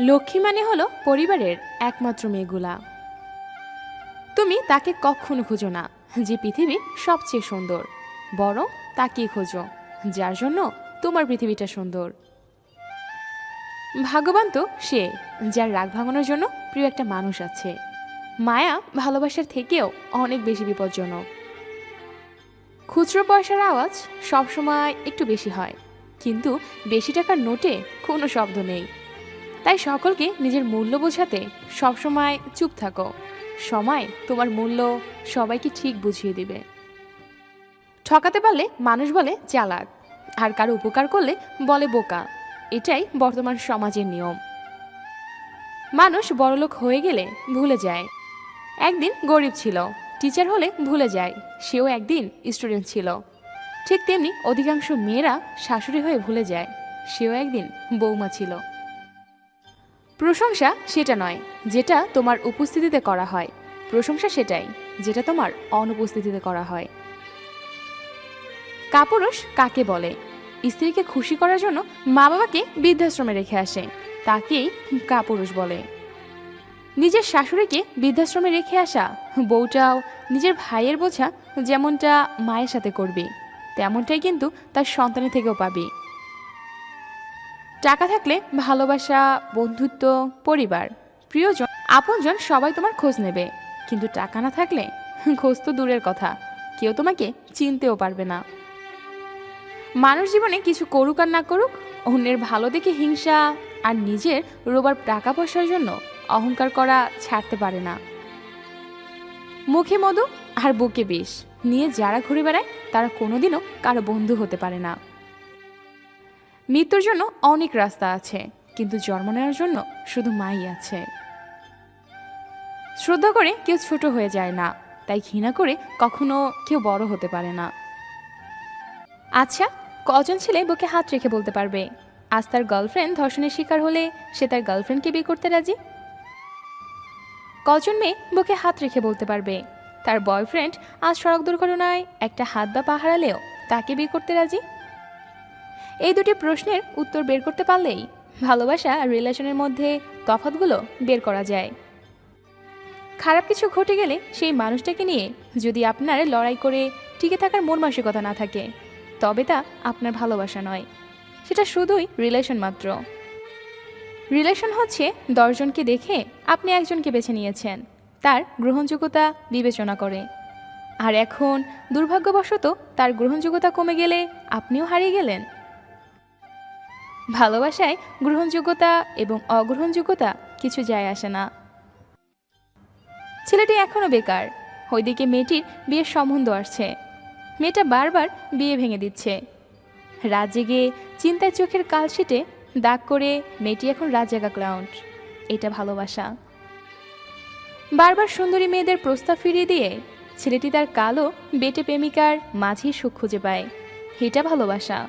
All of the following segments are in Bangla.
লক্ষ্মী মানে হলো পরিবারের একমাত্র মেয়েগুলা। তুমি তাকে কখনো খুঁজো না, যে পৃথিবী সবচেয়ে সুন্দর, বরং তাকেই খোঁজো, যার জন্য তোমার পৃথিবীটা সুন্দর। ভাগ্যবান তো সে, যার রাগ ভাঙানোর জন্য প্রিয় একটা মানুষ আছে। মায়া ভালোবাসার থেকেও অনেক বেশি বিপজ্জনক। খুচরো পয়সার আওয়াজ সবসময় একটু বেশি হয়, কিন্তু বেশি টাকার নোটে কোনো শব্দ নেই। তাই সকলকে নিজের মূল্য বোঝাতে সবসময় চুপ থাকো। সময় তোমার মূল্য সবাইকে ঠিক বুঝিয়ে দিবে। ঠকাতে পারলে মানুষ বলে চালাক, আর কারও উপকার করলে বলে বোকা। এটাই বর্তমান সমাজের নিয়ম। মানুষ বড়লোক হয়ে গেলে ভুলে যায়। একদিন গরিব ছিল, টিচার হলে ভুলে যায়, সেও একদিন স্টুডেন্ট ছিল। ঠিক তেমনি অধিকাংশ মেয়েরা শাশুড়ি হয়ে ভুলে যায়, সেও একদিন বৌমা ছিল। প্রশংসা সেটা নয়, যেটা তোমার উপস্থিতিতে করা হয়। প্রশংসা সেটাই, যেটা তোমার অনুপস্থিতিতে করা হয়। কাপুরুষ কাকে বলে? স্ত্রীকে খুশি করার জন্য মা বাবাকে বৃদ্ধাশ্রমে রেখে আসে, তাকেই কাপুরুষ বলে। নিজের শাশুড়িকে বৃদ্ধাশ্রমে রেখে আসা, বউটাও নিজের ভাইয়ের বোঝা যেমনটা মায়ের সাথে করবে, তেমনটাই কিন্তু তার সন্তানের থেকেও পাবে। টাকা থাকলে ভালোবাসা, বন্ধুত্ব, পরিবার, প্রিয়জন, আপনজন সবাই তোমার খোঁজ নেবে। কিন্তু টাকা না থাকলে খোঁজ তো দূরের কথা। কেউ তোমাকে চিনতেও পারবে না। মানুষ জীবনে কিছু করুক আর না করুক, অন্যের ভালো দেখে হিংসা আর নিজের রোবার টাকা পয়সার জন্য অহংকার করা ছাড়তে পারে না। মুখে মধু আর বুকে বিষ নিয়ে যারা ঘুরে বেড়ায়, তারা কোনোদিনও কারও বন্ধু হতে পারে না। মৃত্যুর জন্য অনেক রাস্তা আছে, কিন্তু জন্ম নেওয়ার জন্য শুধু মাই আছে। শ্রদ্ধা করে কেউ ছোট হয়ে যায় না, তাই ঘৃণা করে কখনো কেউ বড় হতে পারে না। আচ্ছা কজন ছেলে বুকে হাত রেখে বলতে পারবে? আজ তার গার্লফ্রেন্ড ধর্ষণের শিকার হলে সে তার গার্লফ্রেন্ডকে বিয়ে করতে রাজি? কজন মেয়ে বুকে হাত রেখে বলতে পারবে? তার বয়ফ্রেন্ড আজ সড়ক দুর্ঘটনায় একটা হাত বা পা হারালেও তাকে বিয়ে করতে রাজি? এই দুটি প্রশ্নের উত্তর বের করতে পারলেই ভালোবাসা আর রিলেশনের মধ্যে তফাতগুলো বের করা যায়। খারাপ কিছু ঘটে গেলে সেই মানুষটাকে নিয়ে যদি আপনার লড়াই করে টিকে থাকার মন মানসিকতা না থাকে, তবে তা আপনার ভালোবাসা নয়। সেটা শুধুই রিলেশন মাত্র। রিলেশন হচ্ছে দশজনকে দেখে আপনি একজনকে বেছে নিয়েছেন, তার গ্রহণযোগ্যতা বিবেচনা করে। আর এখন দুর্ভাগ্যবশত তার গ্রহণযোগ্যতা কমে গেলে আপনিও হারিয়ে গেলেন। ভালোবাসায় গ্রহণযোগ্যতা এবং অগ্রহণযোগ্যতা কিছু যায় আসে না। ছেলেটি এখনও বেকার। ওইদিকে মেয়েটির বিয়ের সম্বন্ধ আসছে। মেয়েটা বারবার বিয়ে ভেঙে দিচ্ছে। রাত জেগে চিন্তায় চোখের কালশিটে দাগ করে মেয়েটি এখন রাত জাগা ক্লাউন্ট। এটা ভালোবাসা। বারবার সুন্দরী মেয়েদের প্রস্তাব ফিরিয়ে দিয়ে ছেলেটি তার কালো, বেটে প্রেমিকার মাঝেই সুখ খুঁজে পায়। এটা ভালোবাসা।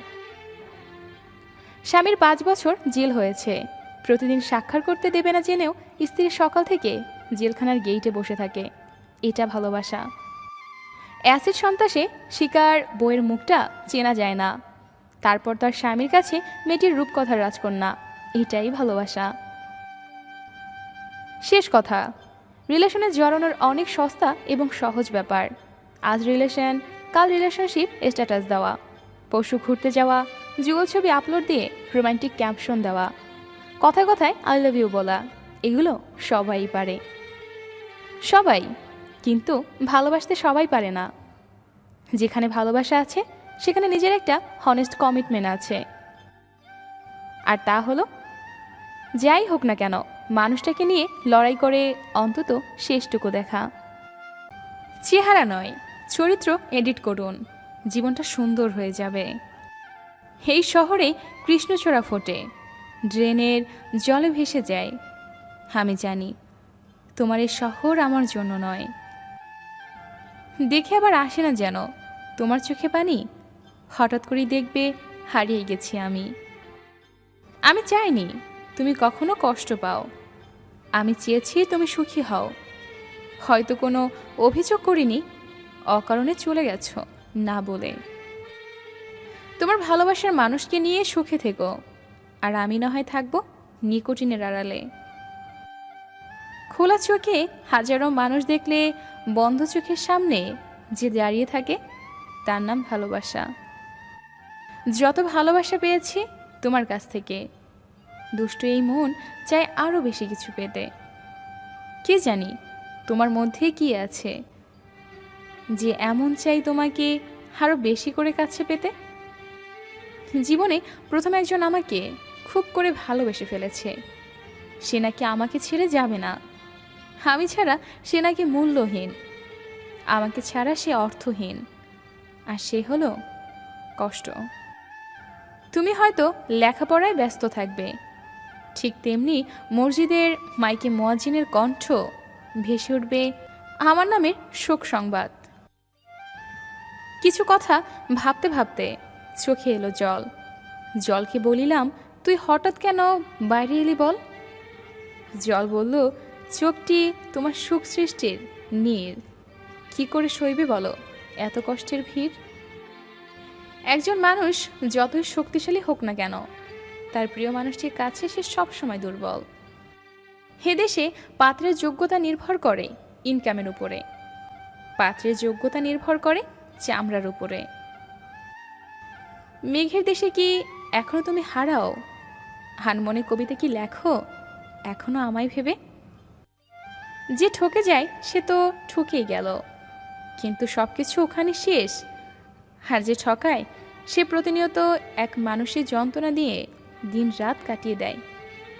স্বামীর পাঁচ বছর জেল হয়েছে। প্রতিদিন স্বাক্ষর করতে দেবে না জেনেও স্ত্রী সকাল থেকে জেলখানার গেইটে বসে থাকে। এটা ভালোবাসা। অ্যাসিড সন্ত্রাসে শিকার বইয়ের মুখটা চেনা যায় না। তারপর তার স্বামীর কাছে মেয়েটির রূপকথার রাজকন্যা। এটাই ভালোবাসা। শেষ কথা। রিলেশনে জড়ানোর অনেক সস্তা এবং সহজ ব্যাপার। আজ রিলেশন, কাল রিলেশনশিপ স্ট্যাটাস দেওয়া। পশু ঘুরতে যাওয়া যুগল ছবি আপলোড দিয়ে রোমান্টিক ক্যাপশন দেওয়া। কথায় কথায় আই লাভ ইউ বলা। এগুলো সবাই পারে। সবাই, কিন্তু ভালোবাসতে সবাই পারে না। যেখানে ভালোবাসা আছে, সেখানে নিজের একটা হনেস্ট কমিটমেন্ট আছে। আর তা হলো, যাই হোক না কেন, মানুষটাকে নিয়ে লড়াই করে অন্তত শেষটুকু দেখা। চেহারা নয়, চরিত্র এডিট করুন। জীবনটা সুন্দর হয়ে যাবে। এই শহরে কৃষ্ণচূড়া ফোটে। ড্রেনের জলে ভেসে যায়। আমি জানি, তোমার এই শহর আমার জন্য নয়। দেখে আবার আসে না যেন, তোমার চোখে পানি? হঠাৎ করেই দেখবে হারিয়ে গেছি আমি। আমি চাইনি, তুমি কখনো কষ্ট পাও। আমি চেয়েছি তুমি সুখী হও। হয়তো কোনো অভিযোগ করিনি, অকারণে চলে গেছো, না বলে। তোমার ভালোবাসার মানুষকে নিয়ে সুখে থেকো। আর আমি না হয় থাকব নিকোটিনের আড়ালে। খোলা চোখে হাজারো মানুষ দেখলে বন্ধ চোখের সামনে যে দাঁড়িয়ে থাকে, তার নাম ভালোবাসা। যত ভালোবাসা পেয়েছি তোমার কাছ থেকে। দুষ্ট এই মন চায় আরও বেশি কিছু পেতে। কে জানি তোমার মধ্যে কি আছে? যে এমন চাই তোমাকে আরও বেশি করে কাছে পেতে। জীবনে প্রথম একজন আমাকে খুব করে ভালোবেসে ফেলেছে। সে নাকি আমাকে ছেড়ে যাবে না। আমি ছাড়া সে নাকি মূল্যহীন। আমাকে ছাড়া সে অর্থহীন। আর সে হলো কষ্ট। তুমি হয়তো লেখাপড়ায় ব্যস্ত থাকবে। ঠিক তেমনি মসজিদের মাইকে মোয়াজিনের কণ্ঠ ভেসে উঠবে আমার নামের শোক সংবাদ। কিছু কথা ভাবতে ভাবতে চোখে এলো জল। জলকে বলিলাম, তুই হঠাৎ কেন বাইরে এলি বল? জল বলল, চোখটি তোমার সুখ সৃষ্টির নীর। কি করে সইবে বলো? এত কষ্টের ভিড়? একজন মানুষ যতই শক্তিশালী হোক না কেন, তার প্রিয় মানুষটির কাছে সে সবসময় দুর্বল। হে দেশে পাত্রের যোগ্যতা নির্ভর করে ইনকামের উপরে। পাত্রের যোগ্যতা নির্ভর করে চামড়ার উপরে। মেঘের দেশে কি এখনও তুমি হারাও? হানমনে কবিতা কি লেখো? এখনও আমায় ভেবে? যে ঠকে যায়, সে তো ঠকেই গেল। কিন্তু সব কিছু ওখানে শেষ। আর যে ঠকায়, সে প্রতিনিয়ত এক মানুষের যন্ত্রণা দিয়ে দিন রাত কাটিয়ে দেয়।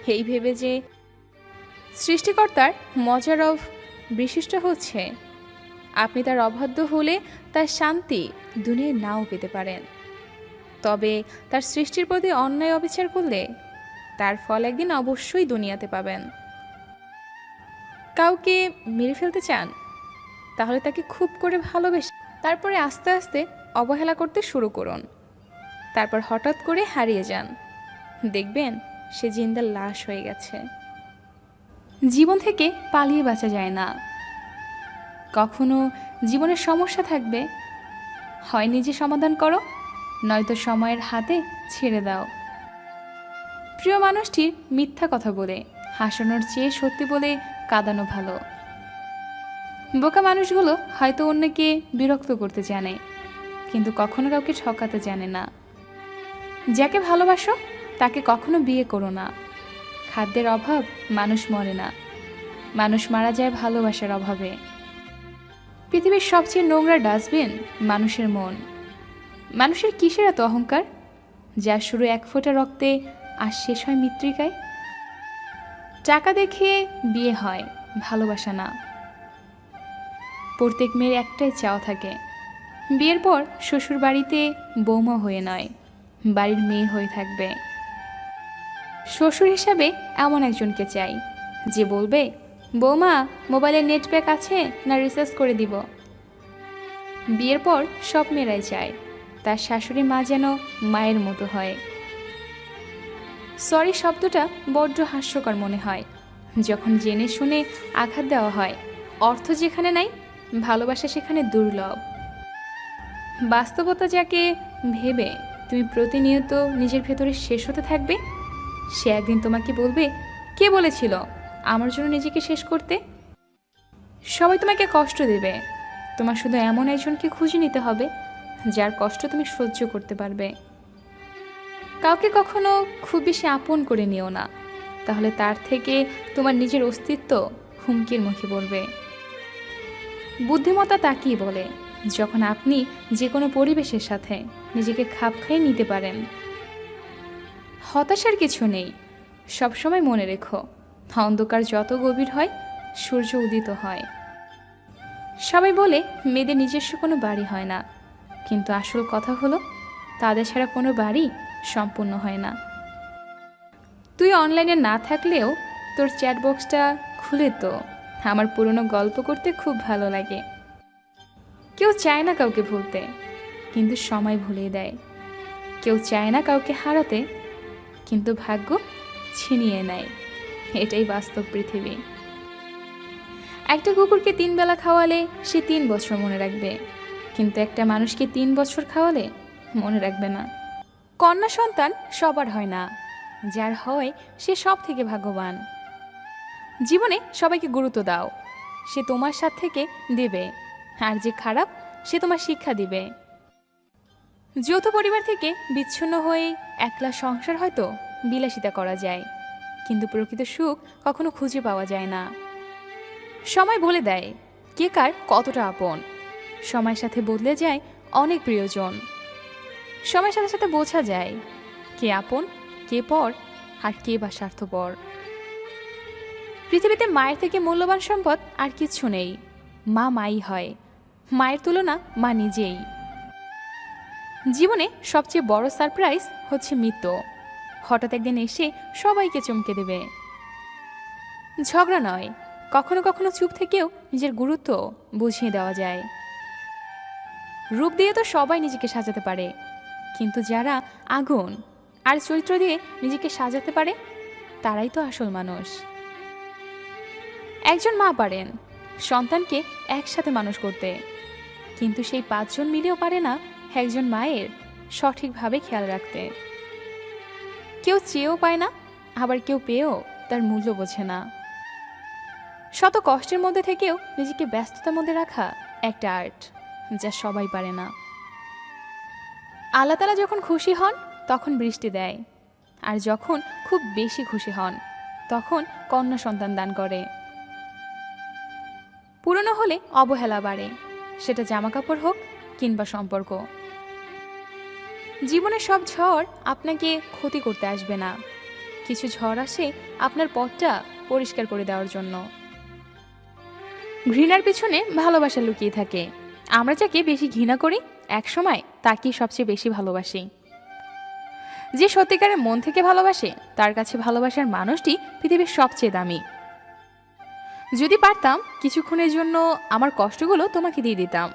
এই ভেবে যে সৃষ্টিকর্তার মজার অফ বিশিষ্ট হচ্ছে। আপনি তার অবাধ্য হলে তার শান্তি দুনিয়ায় নাও পেতে পারেন। তবে তার সৃষ্টির প্রতি অন্যায় অবিচার করলে তার ফল একদিন অবশ্যই দুনিয়াতে পাবেন। কাউকে মেরে ফেলতে চান, তাহলে তাকে খুব করে ভালোবেসে তারপরে আস্তে আস্তে অবহেলা করতে শুরু করুন। তারপর হঠাৎ করে হারিয়ে যান। দেখবেন সে জিন্দার লাশ হয়ে গেছে। জীবন থেকে পালিয়ে বাঁচা যায় না। কখনো জীবনের সমস্যা থাকবে, হয় নিজে সমাধান করো নয়তো সময়ের হাতে ছেড়ে দাও। প্রিয় মানুষটির মিথ্যা কথা বলে, হাসানোর চেয়ে সত্যি বলে কাঁদানো ভালো। বোকা মানুষগুলো হয়তো অন্যকে বিরক্ত করতে জানে, কিন্তু কখনো কাউকে ঠকাতে জানে না। যাকে ভালোবাসো, তাকে কখনো বিয়ে করো না। খাদ্যের অভাব মানুষ মরে না, মানুষ মারা যায় ভালোবাসার অভাবে। পৃথিবীর সবচেয়ে নোংরা ডাস্টবিন মানুষের মন। মানুষের কিসের এত অহংকার? যার শুরু এক ফোঁটা রক্তে আর শেষ হয় মৃত্তিকায়? টাকা দেখে বিয়ে হয়, ভালোবাসা না। প্রত্যেক মেয়ের একটাই চাওয়া থাকে। বিয়ের পর শ্বশুর বাড়িতে বৌমা হয়ে নয়, বাড়ির মেয়ে হয়ে থাকবে। শ্বশুর হিসাবে এমন একজনকে চাই, যে বলবে, বৌমা, মোবাইলে নেট প্যাক আছে না রিচার্জ করে দিব? বিয়ের পর সব মেয়েরাই চায়। তার শাশুড়ি মা যেন মায়ের মতো হয়। সরি শব্দটা বড্ড হাস্যকর মনে হয়। যখন জেনে শুনে আঘাত দেওয়া হয়, অর্থ যেখানে নাই, ভালোবাসা সেখানে দুর্লভ। বাস্তবতা যাকে ভেবে তুমি প্রতিনিয়ত নিজের ভেতরে শেষ হতে থাকবে, সে একদিন তোমাকে বলবে, কে বলেছিল আমার জন্য নিজেকে শেষ করতে? সবাই তোমাকে কষ্ট দেবে। তোমার শুধু এমন একজনকে খুঁজে নিতে হবে যার কষ্ট তুমি সহ্য করতে পারবে। কাউকে কখনো খুব বেশি আপন করে নিও না। তাহলে তার থেকে তোমার নিজের অস্তিত্ব হুমকির মুখে পড়বে। বুদ্ধিমত্তা তাকেই বলে, যখন আপনি যে কোনো পরিবেশের সাথে নিজেকে খাপ খাইয়ে নিতে পারেন। হতাশার কিছু নেই। সবসময় মনে রেখো, অন্ধকার যত গভীর হয়, সূর্য উদিত হয়। সবাই বলে, মেয়েদের নিজস্ব কোনো বাড়ি হয় না। কিন্তু আসল কথা হলো, তাদের ছাড়া কোনো বাড়ি সম্পূর্ণ হয় না। তুই অনলাইনে না থাকলেও তোর চ্যাট বক্সটা খুলে তো। আমার পুরনো গল্প করতে খুব ভালো লাগে। কেউ চায় না কাউকে ভুলতে, কিন্তু সময় ভুলিয়ে দেয়। কেউ চায় না কাউকে হারাতে, কিন্তু ভাগ্য ছিনিয়ে নেয়। এটাই বাস্তব পৃথিবী। একটা কুকুরকে তিন বেলা খাওয়ালে সে তিন বছর মনে রাখবে। কিন্তু একটা মানুষকে তিন বছর খাওয়ালে? মনে রাখবে না। কন্যা সন্তান সবার হয় না। যার হয়, সে সব থেকে ভাগ্যবান। জীবনে সবাইকে গুরুত্ব দাও। সে তোমার সাথ থেকে দেবে। আর যে খারাপ, সে তোমার শিক্ষা দিবে। যৌথ পরিবার থেকে বিচ্ছিন্ন হয়ে একলা সংসার হয়তো বিলাসিতা করা যায়। কিন্তু প্রকৃত সুখ কখনো খুঁজে পাওয়া যায় না। সময় বলে দেয়, কে কার কতটা আপন। সময়ের সাথে বদলে যায় অনেক প্রিয়জন। সময়ের সাথে সাথে বোঝা যায় কে আপন, কে পর, আর কে বা স্বার্থপর। পৃথিবীতে মায়ের থেকে মূল্যবান সম্পদ আর কিচ্ছু নেই। মা মাই হয়। মায়ের তুলনা মা নিজেই। জীবনে সবচেয়ে বড় সারপ্রাইজ হচ্ছে মৃত্যু হঠাৎ একদিন এসে সবাইকে চমকে দেবে। ঝগড়া নয়, কখনো কখনো চুপ থেকেও নিজের গুরুত্ব বুঝিয়ে দেওয়া যায়। রূপ দিয়ে তো সবাই নিজেকে সাজাতে পারে। কিন্তু যারা আগুন আর চরিত্র দিয়ে নিজেকে সাজাতে পারে, তারাই তো আসল মানুষ। একজন মা পারেন, সন্তানকে একসাথে মানুষ করতে। কিন্তু সেই পাঁচজন মিলেও পারে না একজন মায়ের সঠিকভাবে খেয়াল রাখতে। কেউ চেয়েও পায় না, আবার কেউ পেয়েও তার মূল্য বোঝে না। শত কষ্টের মধ্যে থেকেও নিজেকে ব্যস্ততার মধ্যে রাখা একটা আর্ট। যা সবাই পারে না। আল্লাহ তালা যখন খুশি হন, তখন বৃষ্টি দেয়। আর যখন খুব বেশি খুশি হন, তখন কন্যা সন্তান দান করে। পুরনো হলে অবহেলা বাড়ে, সেটা জামাকাপড় হোক কিংবা সম্পর্ক। জীবনে সব ঝড় আপনাকে ক্ষতি করতে আসবে না। কিছু ঝড় আসে আপনার পথটা পরিষ্কার করে দেওয়ার জন্য। ঘৃণার পিছনে ভালোবাসা লুকিয়ে থাকে। আমরা যাকে বেশি ঘৃণা করি, একসময় তাকেই সবচেয়ে বেশি ভালোবাসি। যে সত্যিকারের মন থেকে ভালোবাসে, তার কাছে ভালোবাসার মানুষটি পৃথিবীর সবচেয়ে দামি। যদি পারতাম, কিছুক্ষণের জন্য আমার কষ্টগুলো তোমাকে দিয়ে দিতাম।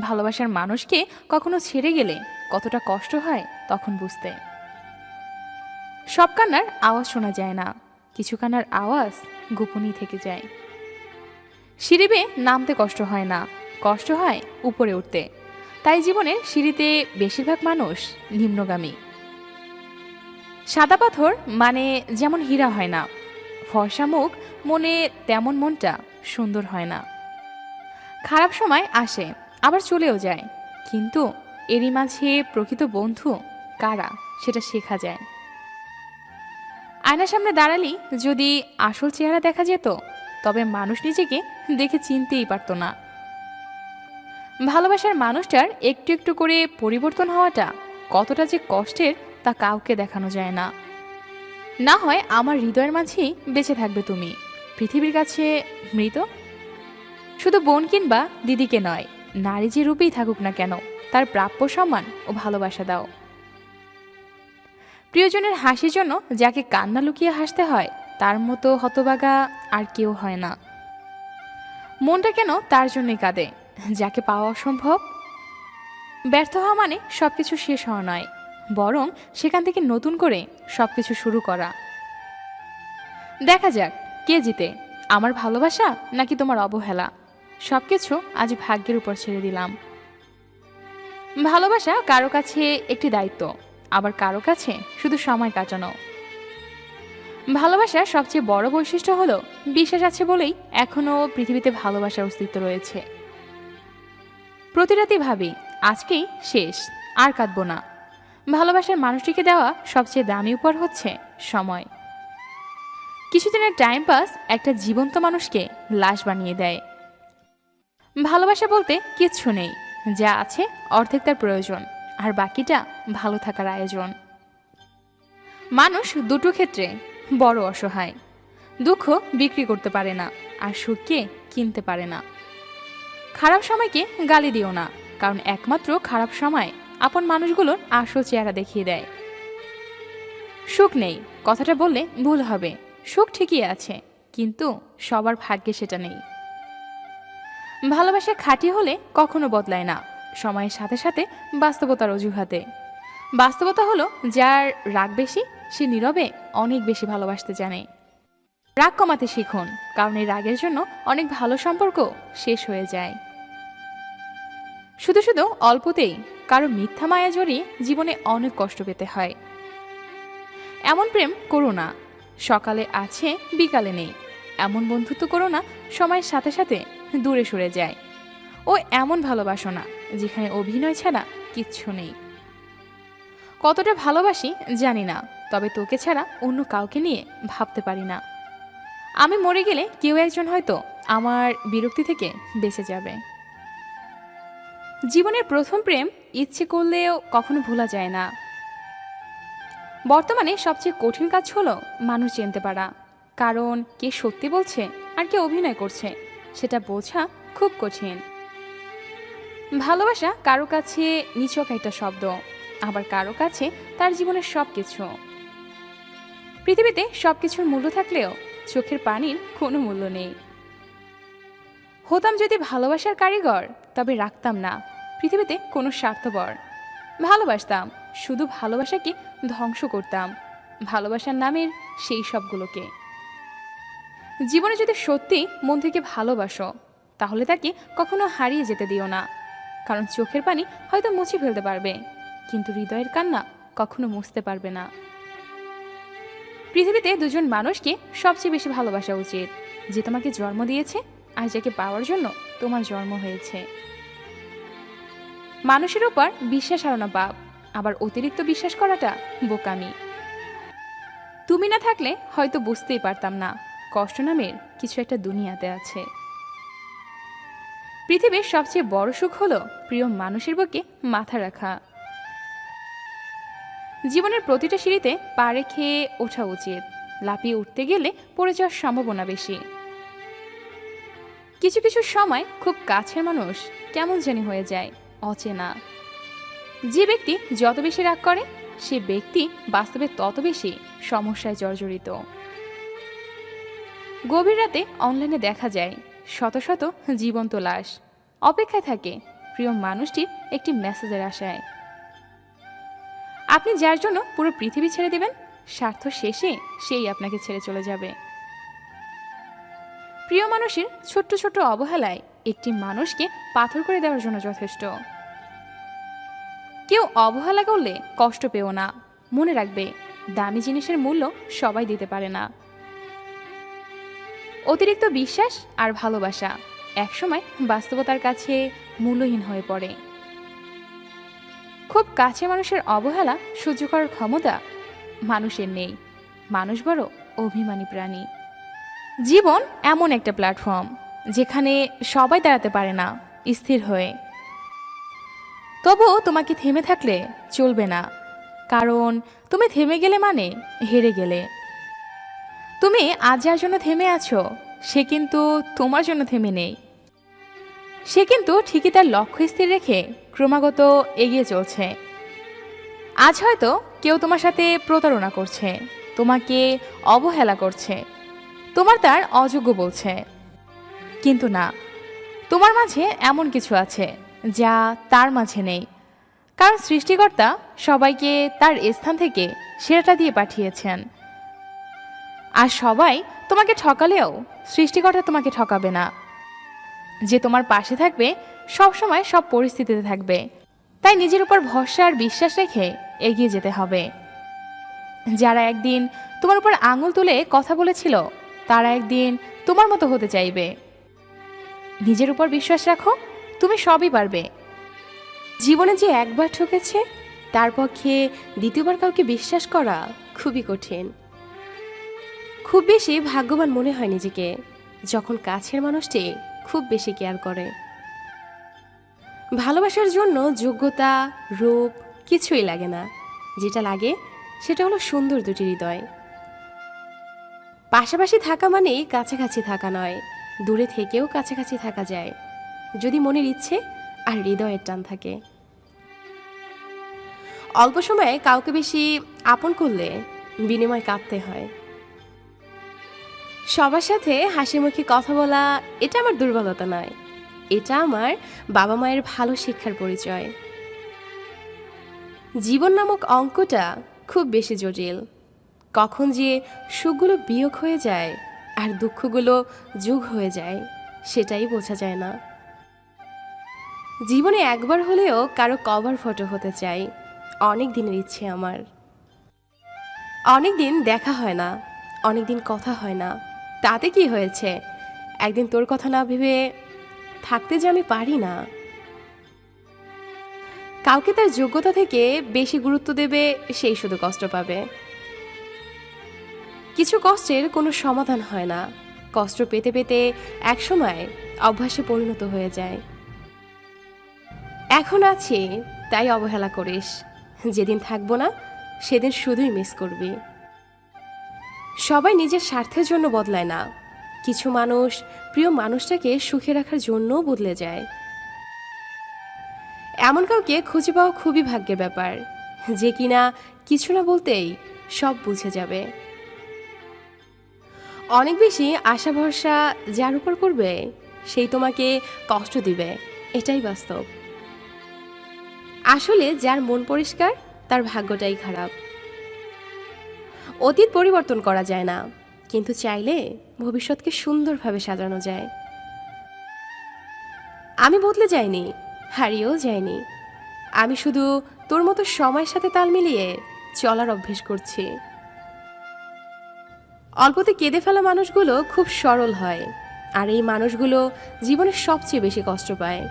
ভালোবাসার মানুষকে কখনো ছেড়ে গেলে কতটা কষ্ট হয় তখন বুঝতে। সব কান্নার আওয়াজ শোনা যায় না, কিছু কান্নার আওয়াজ গোপনই থেকে যায়। সিঁড়ি নামতে কষ্ট হয় না কষ্ট হয় উপরে উঠতে। তাই জীবনের সিঁড়িতে বেশিরভাগ মানুষ নিম্নগামী। সাদা পাথর মানে যেমন হীরা হয় না, ফর্সা মুখ মনে তেমন মনটা সুন্দর হয় না। খারাপ সময় আসে, আবার চলেও যায়, কিন্তু এরই মাঝে প্রকৃত বন্ধু কারা সেটা শেখা যায়। আয়নার সামনে দাঁড়ালি যদি আসল চেহারা দেখা যেত, তবে মানুষ নিজেকে দেখে চিনতেই পারত না। ভালোবাসার মানুষটার একটু একটু করে পরিবর্তন হওয়াটা কতটা যে কষ্টের তা কাউকে দেখানো যায় না। না হয় আমার হৃদয়ের মাঝেই বেঁচে থাকবে তুমি, পৃথিবীর কাছে মৃত? শুধু বোন কিংবা দিদিকে নয়, নারী যে রূপেই থাকুক না কেন, তার প্রাপ্য সম্মান ও ভালোবাসা দাও। প্রিয়জনের হাসির জন্য যাকে কান্না লুকিয়ে হাসতে হয়, তার মতো হতবাগা আর কেউ হয় না। মনটা কেন তার জন্যই কাঁদে? যাকে পাওয়া অসম্ভব। ব্যর্থ হওয়া মানে সব কিছু শেষ হওয়া নয়, বরং সেখান থেকে নতুন করে সব কিছু শুরু করা। দেখা যাক, কে জিতে, আমার ভালোবাসা নাকি তোমার অবহেলা? সব কিছু আজ ভাগ্যের উপর ছেড়ে দিলাম। ভালোবাসা কারও কাছে একটি দায়িত্ব, আবার কারও কাছে শুধু সময় কাটানো। ভালোবাসার সবচেয়ে বড় বৈশিষ্ট্য হলো, বিশ্বাস আছে বলেই এখনও পৃথিবীতে ভালোবাসার অস্তিত্ব রয়েছে। প্রতি রাতেই ভাবি, আজকেই শেষ, আর কাঁদবো না। ভালোবাসার মানুষটিকে দেওয়া সবচেয়ে দামি উপহার হচ্ছে সময়। কিছুদিনের টাইম পাস একটা জীবন্ত মানুষকে লাশ বানিয়ে দেয়। ভালোবাসা বলতে কিচ্ছু নেই, যা আছে অর্ধেক তার প্রয়োজন, আর বাকিটা ভালো থাকার আয়োজন। মানুষ দুটো ক্ষেত্রে বড় অসহায়, দুঃখ বিক্রি করতে পারে না, আর সুখকে কিনতে পারে না। খারাপ সময়কে গালি দিও না, কারণ একমাত্র খারাপ সময় আপন মানুষগুলোর আসল চেহারা দেখিয়ে দেয়। সুখ নেই, কথাটা বললে ভুল হবে, সুখ ঠিকই আছে, কিন্তু সবার ভাগ্যে সেটা নেই। ভালোবাসা খাঁটি হলে কখনো বদলায় না, সময়ের সাথে সাথে বাস্তবতার অজুহাতে। বাস্তবতা হলো, যার রাগ বেশি, সে নীরবে অনেক বেশি ভালোবাসতে জানে। রাগ কমাতে শিখুন, কারণ এই রাগের জন্য অনেক ভালো সম্পর্ক শেষ হয়ে যায়। শুধু শুধু অল্পতেই কারও মিথ্যা মায়া জড়িয়ে জীবনে অনেক কষ্ট পেতে হয়। এমন প্রেম করো না, সকালে আছে, বিকালে নেই। এমন বন্ধুত্ব করো না, সময়ের সাথে সাথে দূরে সরে যায়। ও এমন ভালোবাসো না, যেখানে অভিনয় ছাড়া কিচ্ছু নেই। কতটা ভালোবাসি জানি না, তবে তোকে ছাড়া অন্য কাউকে নিয়ে ভাবতে পারি না। আমি মরে গেলে কেউ একজন হয়তো আমার বিরক্তি থেকে বেঁচে যাবে। জীবনের প্রথম প্রেম ইচ্ছে করলেও কখনো ভোলা যায় না। বর্তমানে সবচেয়ে কঠিন কাজ হলো মানুষ চিনতে পারা। কারণ কে সত্যি বলছে আর কে অভিনয় করছে, সেটা বোঝা খুব কঠিন। ভালোবাসা কারও কাছে নিছক একটা শব্দ, আবার কারও কাছে তার জীবনের সব কিছু পৃথিবীতে সব কিছুর মূল্য থাকলেও চোখের পানির কোনো মূল্য নেই। হতাম যদি ভালোবাসার কারিগর, তবে রাখতাম না। পৃথিবীতে কোনো স্বার্থপর। ভালোবাসতাম, শুধু ভালোবাসাকে ধ্বংস করতাম। ভালোবাসার নামের সেই সবগুলোকে। জীবনে যদি সত্যি মন থেকে ভালোবাসো, তাহলে তাকে কখনো হারিয়ে যেতে দিও না। কারণ চোখের পানি হয়তো মুছে ফেলতে পারবে, কিন্তু হৃদয়ের কান্না কখনো মুছতে পারবে না। পৃথিবীতে দুজন মানুষকে সবচেয়ে বেশি ভালোবাসা উচিত। যে তোমাকে জন্ম দিয়েছে আর যাকে পাওয়ার জন্য তোমার জন্ম হয়েছে। মানুষের উপর বিশ্বাস হারানো পাপ, আবার অতিরিক্ত বিশ্বাস করাটা বোকামি। তুমি না থাকলে হয়তো বুঝতেই পারতাম না, কষ্ট নামের কিছু একটা দুনিয়াতে আছে। পৃথিবীর সবচেয়ে বড় সুখ হলো প্রিয় মানুষের বুকে মাথা রাখা। জীবনের প্রতিটা সিঁড়িতে পা রেখে ওঠা উচিত। লাপিয়ে উঠতে গেলে পড়ে যাওয়ার সম্ভাবনা বেশি। কিছু কিছু সময় খুব কাছের মানুষ কেমন জানি হয়ে যায়, অচেনা। যে ব্যক্তি যত বেশি রাগ করে, সে ব্যক্তি বাস্তবে তত বেশি সমস্যায় জর্জরিত। গভীর রাতে অনলাইনে দেখা যায়, শত শত জীবন্ত লাশ। অপেক্ষায় থাকে, প্রিয় মানুষটির একটি মেসেজের আশায়। আপনি যার জন্য পুরো পৃথিবী ছেড়ে দেবেন, স্বার্থ শেষে সেই আপনাকে ছেড়ে চলে যাবে। প্রিয় মানুষের ছোট্ট ছোট্ট অবহেলায় একটি মানুষকে পাথর করে দেওয়ার জন্য যথেষ্ট। কেউ অবহেলা করলে কষ্ট পেও না। মনে রাখবে, দামি জিনিসের মূল্য সবাই দিতে পারে না। অতিরিক্ত বিশ্বাস আর ভালোবাসা একসময় বাস্তবতার কাছে মূল্যহীন হয়ে পড়ে। খুব কাছে মানুষের অবহেলা সহ্য করার ক্ষমতা মানুষের নেই। মানুষ বড় অভিমানী প্রাণী। জীবন এমন একটা প্ল্যাটফর্ম যেখানে সবাই দাঁড়াতে পারে না, স্থির হয়ে। তবুও তোমাকে থেমে থাকলে চলবে না, কারণ তুমি থেমে গেলে মানে হেরে গেলে। তুমি আজ যার জন্য থেমে আছো, সে কিন্তু তোমার জন্য থেমে নেই। সে কিন্তু ঠিকই তার লক্ষ্য স্থির রেখে ক্রমাগত এগিয়ে চলছে। আজ হয়তো কেউ তোমার সাথে প্রতারণা করছে, তোমাকে অবহেলা করছে, তোমার তার অযোগ্য বলছে। কিন্তু না, তোমার মাঝে এমন কিছু আছে যা তার মাঝে নেই। কারণ সৃষ্টিকর্তা সবাইকে তার স্থান থেকে সেরাটা দিয়ে পাঠিয়েছেন। আর সবাই তোমাকে ঠকালেও সৃষ্টিকর্তা তোমাকে ঠকাবে না। যে তোমার পাশে থাকবে সব সময় সব পরিস্থিতিতে থাকবে। তাই নিজের উপর ভরসা আর বিশ্বাস রেখে এগিয়ে যেতে হবে। যারা একদিন তোমার উপর আঙুল তুলে কথা বলেছিল, তারা একদিন তোমার মতো হতে চাইবে। নিজের উপর বিশ্বাস রাখো, তুমি সবই পারবে। জীবনে যে একবার ঠকেছে, তার পক্ষে দ্বিতীয়বার কাউকে বিশ্বাস করা খুবই কঠিন। খুব বেশি ভাগ্যবান মনে হয় নিজেকে, যখন কাছের মানুষটি খুব বেশি কেয়ার করে। ভালোবাসার জন্য যোগ্যতা, রূপ কিছুই লাগে না। যেটা লাগে সেটা হলো সুন্দর দুটি হৃদয়। পাশাপাশি থাকা মানেই কাছাকাছি থাকা নয়, দূরে থেকেও কাছাকাছি থাকা যায়, যদি মনের ইচ্ছে আর হৃদয়ের টান থাকে। অল্প সময়ে কাউকে বেশি আপন করলে বিনিময় কাঁদতে হয়। সবার সাথে হাসি মুখে কথা বলা, এটা আমার দুর্বলতা নয়। এটা আমার বাবা মায়ের ভালো শিক্ষার পরিচয়। জীবন নামক অঙ্কটা খুব বেশি জটিল। কখন যে সুখগুলো বিয়োগ হয়ে যায় আর দুঃখগুলো যোগ হয়ে যায়, সেটাই বোঝা যায় না। জীবনে একবার হলেও কারও কভার ফটো হতে চাই, অনেক দিনের ইচ্ছে আমার। অনেক দিন দেখা হয় না, অনেক দিন কথা হয় না। তাতে কি হয়েছে? একদিন তোর কথা না ভেবে থাকতে যে আমি পারি না। কাউকে তার যোগ্যতা থেকে বেশি গুরুত্ব দেবে সেই শুধু কষ্ট পাবে। কিছু কষ্টের কোনো সমাধান হয় না। কষ্ট পেতে পেতে একসময় অভ্যাসে পরিণত হয়ে যায়। এখন আছি, তাই অবহেলা করিস। যেদিন থাকব না, সেদিন শুধুই মিস করবি। সবাই নিজের স্বার্থের জন্য বদলায় না। কিছু মানুষ প্রিয় মানুষটাকে সুখে রাখার জন্যও বদলে যায়। এমন কাউকে খুঁজে পাওয়া খুবই ভাগ্যের ব্যাপার। যে কিনা কিছু না বলতেই সব বুঝে যাবে। অনেক বেশি আশা ভরসা যার উপর করবে, সেই তোমাকে কষ্ট দিবে। এটাই বাস্তব। আসলে যার মন পরিষ্কার, তার ভাগ্যটাই খারাপ। অতীত পরিবর্তন করা যায় না। কিন্তু চাইলে ভবিষ্যৎকে সুন্দরভাবে সাজানো যায়। আমি বদলে যাইনি, হারিয়েও যাইনি। আমি শুধু তোর মতো সময়ের সাথে তাল মিলিয়ে চলার অভ্যেস করছি। অল্পতে কেঁদে ফেলা মানুষগুলো খুব সরল হয়, আর এই মানুষগুলো জীবনে সবচেয়ে বেশি কষ্ট পায়।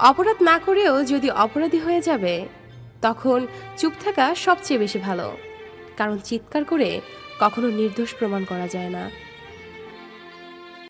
অপরাধ না করেও যদি অপরাধী হয়ে যাবে তখন চুপ থাকা সবচেয়ে বেশি ভালো। কারণ চিৎকার করে কখনো নির্দোষ প্রমাণ করা যায় না।